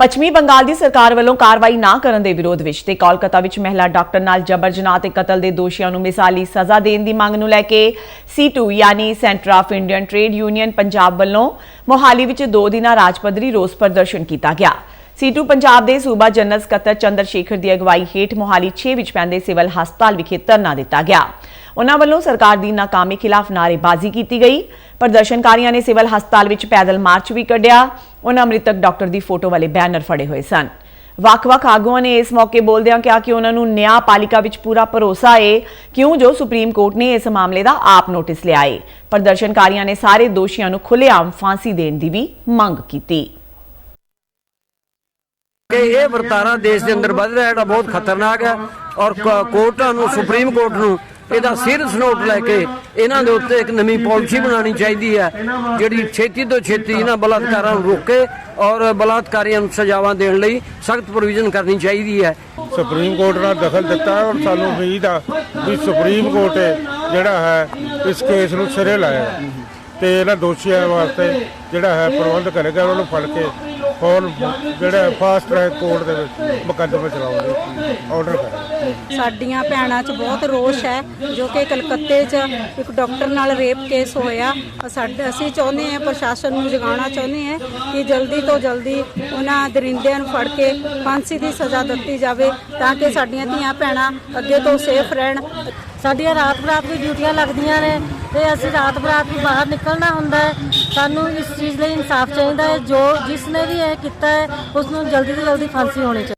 ਪੱਛਮੀ ਬੰਗਾਲ ਦੀ ਸਰਕਾਰ ਵੱਲੋਂ ਕਾਰਵਾਈ ਨਾ ਕਰਨ ਦੇ ਵਿਰੋਧ ਵਿੱਚ ਤੇ ਕੋਲਕਾਤਾ ਵਿੱਚ ਮਹਿਲਾ ਡਾਕਟਰ ਨਾਲ ਜਬਰ ਜਨਾਹ ਤੇ ਕਤਲ ਦੇ ਦੋਸ਼ੀਆਂ ਨੂੰ ਮਿਸਾਲੀ ਸਜ਼ਾ ਦੇਣ ਦੀ ਮੰਗ ਨੂੰ ਲੈ ਕੇ C2 ਯਾਨੀ centre of Indian trade union Punjab ਵੱਲੋਂ ਮੋਹਾਲੀ ਵਿੱਚ ਦੋ ਦਿਨਾਂ ਰਾਜ ਪੱਧਰੀ ਰੋਸ ਪ੍ਰਦਰਸ਼ਨ ਕੀਤਾ ਗਿਆ। C2 ਪੰਜਾਬ ਦੇ ਸੂਬਾ ਜਨਰਲ ਸਕੱਤਰ ਚੰਦਰ ਸ਼ੇਖਰ ਦੀ ਅਗਵਾਈ ਹੇਠ ਮੋਹਾਲੀ 6 ਵਿੱਚ ਪੈਂਦੇ ਸਿਵਲ ਹਸਪਤਾਲ ਵਿਖੇ ਧਰਨਾ ਦਿੱਤਾ ਗਿਆ। ਉਹਨਾਂ ਵੱਲੋਂ ਸਰਕਾਰ ਦੀ ਨਾਕਾਮੀ ਖਿਲਾਫ ਨਾਅਰੇਬਾਜ਼ੀ ਕੀਤੀ ਗਈ। ਪ੍ਰਦਰਸ਼ਨਕਾਰੀਆਂ ਨੇ ਸਿਵਲ ਹਸਪਤਾਲ ਵਿੱਚ ਪੈਦਲ ਮਾਰਚ ਵੀ ਕੱਢਿਆ। ਉਹਨਾਂ ਮ੍ਰਿਤਕ ਡਾਕਟਰ ਦੀ ਫੋਟੋ ਵਾਲੇ ਬੈਨਰ ਫੜੇ ਹੋਏ ਸਨ। ਵੱਖ-ਵੱਖ ਆਗੂਆਂ ਨੇ ਇਸ ਮੌਕੇ ਬੋਲਦਿਆਂ ਕਿਹਾ ਕਿ ਉਹਨਾਂ ਨੂੰ ਨਿਆਂਪਾਲਿਕਾ ਵਿੱਚ ਪੂਰਾ ਭਰੋਸਾ ਹੈ ਕਿਉਂ ਜੋ ਸੁਪਰੀਮ ਕੋਰਟ ਨੇ ਇਸ ਮਾਮਲੇ ਦਾ ਆਪ ਨੋਟਿਸ ਲਿਆ ਏ। ਪ੍ਰਦਰਸ਼ਨਕਾਰੀਆਂ ਨੇ ਸਾਰੇ ਦੋਸ਼ੀਆਂ ਨੂੰ ਖੁੱਲ੍ਹੇਆਮ ਫਾਂਸੀ ਦੇਣ ਦੀ ਵੀ ਮੰਗ ਕੀਤੀ। ਕਿ ਇਹ ਵਰਤਾਰਾ ਦੇਸ਼ ਦੇ ਅੰਦਰ ਵੱਧ ਰਿਹਾ ਜਿਹੜਾ ਬਹੁਤ ਖਤਰਨਾਕ ਹੈ। ਔਰ ਕੋਰਟਾਂ ਨੂੰ, ਸੁਪਰੀਮ ਕੋਰਟ ਨੂੰ ਇਹਦਾ ਸੀਰੀਅਸ ਨੋਟ ਲੈ ਕੇ ਇਹਨਾਂ ਦੇ ਉੱਤੇ ਇੱਕ ਨਵੀਂ ਪਾਲਿਸੀ ਬਣਾਉਣੀ ਚਾਹੀਦੀ ਹੈ, ਜਿਹੜੀ ਛੇਤੀ ਤੋਂ ਛੇਤੀ ਇਹਨਾਂ ਬਲਾਤਕਾਰਾਂ ਨੂੰ ਰੋਕੇ ਔਰ ਬਲਾਤਕਾਰੀਆਂ ਨੂੰ ਸਜ਼ਾਵਾਂ ਦੇਣ ਲਈ ਸਖਤ ਪ੍ਰੋਵੀਜ਼ਨ ਕਰਨੀ ਚਾਹੀਦੀ ਹੈ। ਸੁਪਰੀਮ ਕੋਰਟ ਨੇ ਦਖਲ ਦਿੱਤਾ ਔਰ ਸਾਨੂੰ ਉਮੀਦ ਆ ਵੀ ਸੁਪਰੀਮ ਕੋਰਟ ਜਿਹੜਾ ਹੈ ਇਸ ਕੇਸ ਨੂੰ ਸਿਰੇ ਲਾਇਆ ਤੇ ਇਹਨਾਂ ਦੋਸ਼ੀਆਂ ਵਾਸਤੇ ਜਿਹੜਾ ਹੈ ਪ੍ਰਬੰਧ ਕਰੇਗਾ, ਉਹਨਾਂ ਨੂੰ ਫੜ ਕੇ ਫੌਰ ਜਿਹੜਾ ਫਾਸਟ ਟਰੈਕ ਕੋਰਟ ਦੇ ਵਿੱਚ ਮੁਕੱਦਮਾ ਚਲਾਉਣ ਦੇ ਆਰਡਰ ਕਰੇ ਸਾਡੀਆਂ ਭੈਣਾਂ 'ਚ ਬਹੁਤ ਰੋਸ਼ ਹੈ, ਜੋ ਕਿ ਕਲਕੱਤੇ 'ਚ ਇੱਕ ਡਾਕਟਰ ਨਾਲ ਰੇਪ ਕੇਸ ਹੋਇਆ। ਸਾਡੇ, ਅਸੀਂ ਚਾਹੁੰਦੇ ਹਾਂ, ਪ੍ਰਸ਼ਾਸਨ ਨੂੰ ਜਗਾਉਣਾ ਚਾਹੁੰਦੇ ਹਾਂ ਕਿ ਜਲਦੀ ਤੋਂ ਜਲਦੀ ਉਹਨਾਂ ਦਰਿੰਦਿਆਂ ਨੂੰ ਫੜ ਕੇ ਫਾਂਸੀ ਦੀ ਸਜ਼ਾ ਦਿੱਤੀ ਜਾਵੇ, ਤਾਂ ਕਿ ਸਾਡੀਆਂ ਧੀਆਂ ਭੈਣਾਂ ਅੱਗੇ ਤੋਂ ਸੇਫ ਰਹਿਣ। ਸਾਡੀਆਂ ਰਾਤ ਬਰਾਤ ਵੀ ਡਿਊਟੀਆਂ ਲੱਗਦੀਆਂ ਨੇ ਤੇ ਅਸੀਂ ਰਾਤ ਬਰਾਤ ਵੀ ਬਾਹਰ ਨਿਕਲਣਾ ਹੁੰਦਾ ਹੈ। ਸਾਨੂੰ ਇਸ ਚੀਜ਼ ਲਈ ਇਨਸਾਫ ਚਾਹੀਦਾ ਹੈ, ਜੋ ਜਿਸ ਨੇ ਵੀ ਇਹ ਕੀਤਾ ਹੈ ਉਸ ਨੂੰ ਜਲਦੀ ਤੋਂ ਜਲਦੀ ਫਾਂਸੀ ਹੋਣੀ ਚਾਹੀਦੀ